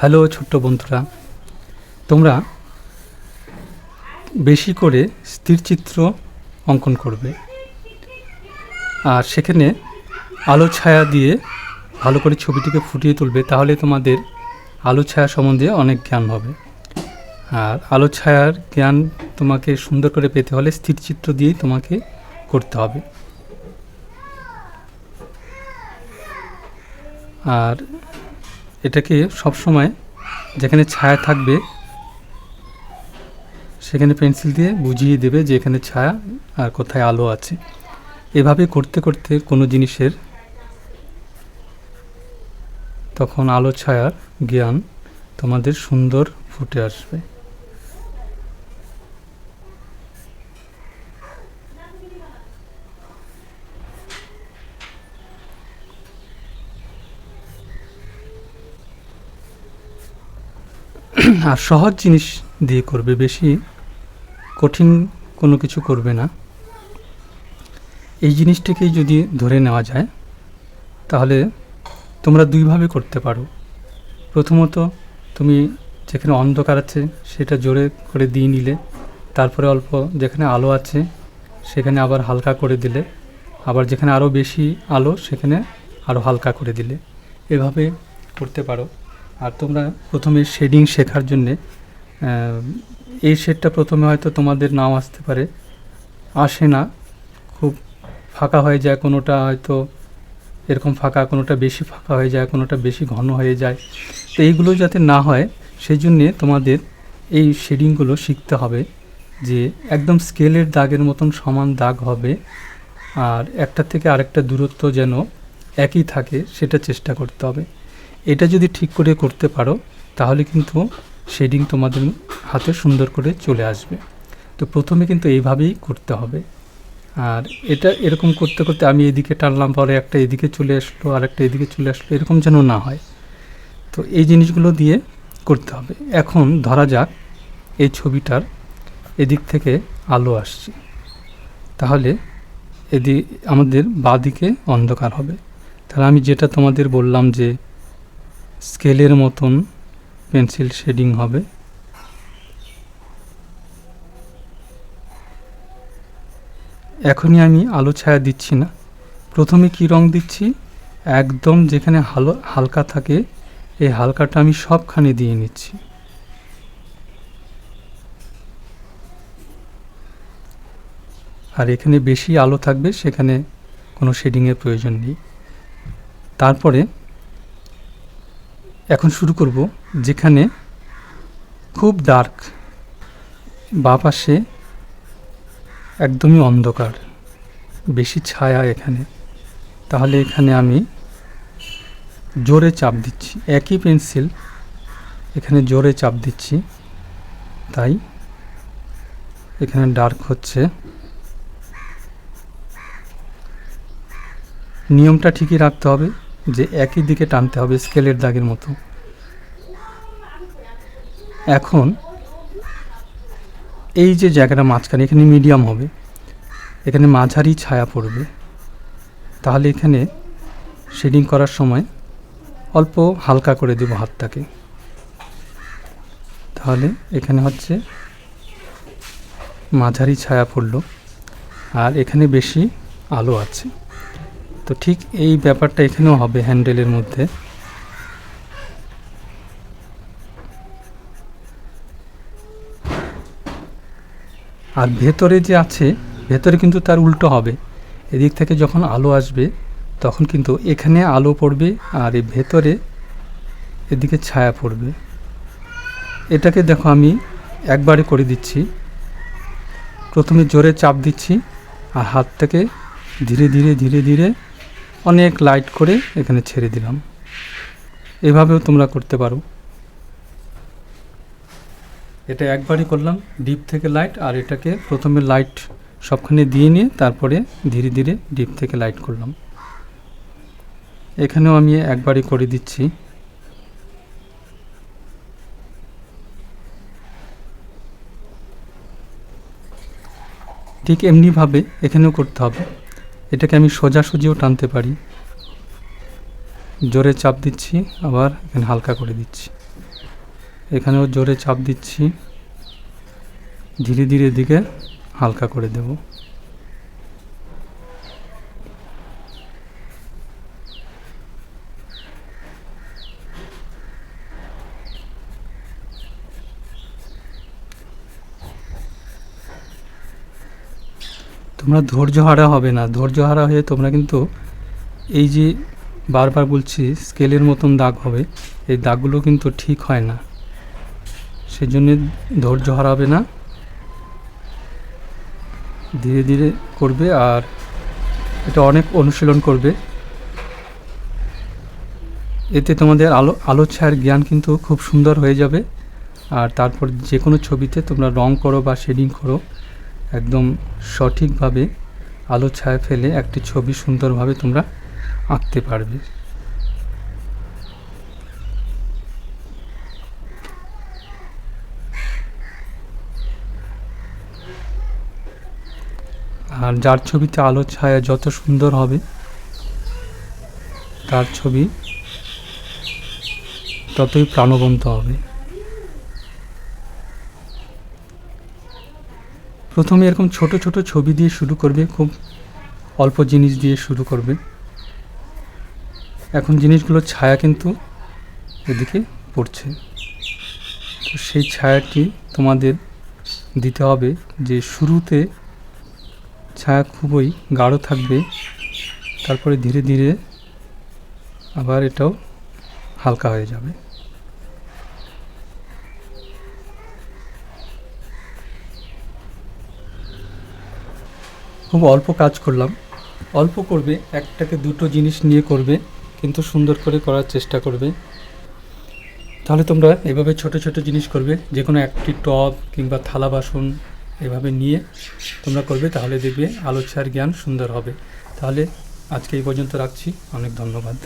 Hello ছোট্ট বন্ধুরা, তোমরা বেশি করে স্থির চিত্র অঙ্কন করবে। আর সেখানে আলো ছায়া দিয়ে ভালো করে ছবিটিকে ফুটিয়ে তুলবে, তাহলে তোমাদের আলো ছায়া সম্বন্ধে অনেক জ্ঞান হবে। আর আলো ছায়ার জ্ঞান তোমাকে সুন্দর করে পেতে হলে স্থির চিত্র দিয়েই তোমাকে করতে হবে। আর এটাকে সব সময় যেখানে ছায়া থাকবে, সেখানে পেন্সিল দিয়ে বুঝিয়ে দেবে যে এখানে ছায়া আর কোথায় আলো আছে। এভাবে করতে করতে কোনো জিনিসের তখন আলো ছায়ার জ্ঞান তোমাদের সুন্দর ফুটে আসবে। আর সহজ জিনিস দিয়ে করবে, বেশি কঠিন কোনো কিছু করবে না। এই জিনিসটাকেই যদি ধরে নেওয়া যায়, তাহলে তোমরা দুইভাবে করতে পারো। প্রথমত, তুমি যেখানে অন্ধকার আছে, সেটা জোরে করে দিয়ে নিলে, তারপরে অল্প যেখানে আলো আছে, সেখানে আবার হালকা করে দিলে, আবার যেখানে আরও বেশি আলো, সেখানে আরও হালকা করে দিলে। এভাবে করতে পারো। আর তোমরা প্রথমে শেডিং শেখার জন্যে এই শেডটা প্রথমে হয়তো তোমাদের নাও আসতে পারে। আসে না, খুব ফাঁকা হয়ে যায়, কোনোটা হয়তো এরকম ফাঁকা, কোনোটা বেশি ফাঁকা হয়ে যায়, কোনোটা বেশি ঘন হয়ে যায়। তো এইগুলো যাতে না হয় সেই জন্যে তোমাদের এই শেডিংগুলো শিখতে হবে যে একদম স্কেলের দাগের মতন সমান দাগ হবে আর একটা থেকে আরেকটা দূরত্ব যেন একই থাকে, সেটা চেষ্টা করতে হবে। এটা যদি ঠিক করে করতে পারো, তাহলে কিন্তু শেডিং তোমাদের হাতে সুন্দর করে চলে আসবে। তো প্রথমে কিন্তু এইভাবেই করতে হবে। আর এটা এরকম করতে করতে আমি এদিকে টানলাম, পরে একটা এদিকে চলে আসলো আর একটা এদিকে চলে আসলো, এরকম যেন না হয়। তো এই জিনিসগুলো দিয়ে করতে হবে। এখন ধরা যাক এই ছবিটার এদিক থেকে আলো আসছে। তাহলে এদি, আমাদের বাঁদিকে অন্ধকার হবে। তাহলে আমি যেটা তোমাদের বললাম যে স্কেলের মতন পেন্সিল শেডিং হবে। এখনই আমি আলো ছায়া দিচ্ছি না। প্রথমে কি রং দিচ্ছি? একদম যেখানে হালো, হালকা থাকে, এই হালকাটা আমি সবখানে দিয়ে নিচ্ছি। আর এখানে বেশি আলো থাকবে, সেখানে কোনো শেডিংয়ের প্রয়োজন নেই। তারপরে এখন শুরু করব, যেখানে খুব ডার্ক বা পাশে একদমই অন্ধকার, বেশি ছায়া এখানে। তাহলে এখানে আমি জোরে চাপ দিচ্ছি, একই পেন্সিল এখানে জোরে চাপ দিচ্ছি, তাই এখানে ডার্ক হচ্ছে। নিয়মটা ঠিকই রাখতে হবে। যে একই দিকে টানতে হবে স্কেলের দাগের মতো। এখন এই যে জায়গাটা মাঝখানে, এখানে মিডিয়াম হবে, এখানে মাঝারি ছায়া পড়বে, তাহলে এখানে শেডিং করার সময় অল্প হালকা করে দেব হাতটাকে। তাহলে এখানে হচ্ছে মাঝারি ছায়া পড়ল, আর এখানে বেশি আলো আছে। তো ঠিক এই ব্যাপারটা এখানেও হবে হ্যান্ডেলের মধ্যে। আর ভেতরে যে আছে, ভেতরে কিন্তু তার উল্টো হবে। এদিক থেকে যখন আলো আসবে, তখন কিন্তু এখানে আলো পড়বে আর এই ভেতরে এদিকে ছায়া পড়বে। এটাকে দেখো আমি একবারে করে দিচ্ছি। প্রথমে জোরে চাপ দিচ্ছি আর হাতটাকে ধীরে ধীরে ধীরে ধীরে অনেক লাইট করে এখানে ছেড়ে দিলাম। এভাবেও তোমরা করতে পারো। এটা একবারই করলাম ডিপ থেকে লাইট আর এটাকে প্রথমে লাইট সবখানে দিয়ে নিয়ে তারপরে ধীরে ধীরে ডিপ থেকে লাইট করলাম। এখানেও আমি একবারই করে দিচ্ছি। ঠিক এমনিভাবে এখানেও করতে হবে। এটাকে আমি সোজাসুজিও টানতে পারি। জোরে চাপ দিচ্ছি, আবার এখানে হালকা করে দিচ্ছি। এখানেও জোরে চাপ দিচ্ছি। ধীরে ধীরে দিকে হালকা করে দেব। তোমরা ধৈর্য হারা হবে না। ধৈর্য হারা হয়ে তোমরা কিন্তু এই যে বারবার বলছি, স্কেলের মতন দাগ হবে। এই দাগগুলো কিন্তু ঠিক হয় না। সেই জন্য ধৈর্য হারাবে না। ধীরে ধীরে করবে আর এটা অনেক অনুশীলন করবে। এতে তোমাদের আলো আলো ছায়ার জ্ঞান কিন্তু খুব সুন্দর হয়ে যাবে। আর তারপর যে কোনো ছবিতে তোমরা রং করো বা শেডিং করো। একদম সঠিকভাবে আলো ছায়া ফেলে একটি ছবি সুন্দরভাবে তোমরা আঁকতে পারবে। আর যার ছবিতে আলো ছায়া যত সুন্দর হবে, তার ছবি ততই প্রাণবন্ত হবে। প্রথমে এরকম ছোট ছোট ছবি দিয়ে শুরু করবে, খুব অল্প জিনিস দিয়ে শুরু করবে। এখন জিনিসগুলোর ছায়া কিন্তু এদিকে পড়ছে। তো সেই ছায়াটি তোমাদের দিতে হবে যে শুরুতে ছায়া খুবই গাঢ় থাকবে, তারপরে ধীরে ধীরে আবার এটাও হালকা হয়ে যাবে। খুব অল্প কাজ করলাম। অল্প করবে, একটাকে দুটো জিনিস নিয়ে করবে, কিন্তু সুন্দর করে করার চেষ্টা করবে। তাহলে তোমরা এভাবে ছোট ছোট জিনিস করবে যে কোনো একটি টব কিংবা থালা বাসন এভাবে নিয়ে তোমরা করবে, তাহলে দেখবে আলোচ্যার জ্ঞান সুন্দর হবে। তাহলে আজকে এই পর্যন্ত রাখছি। অনেক ধন্যবাদ।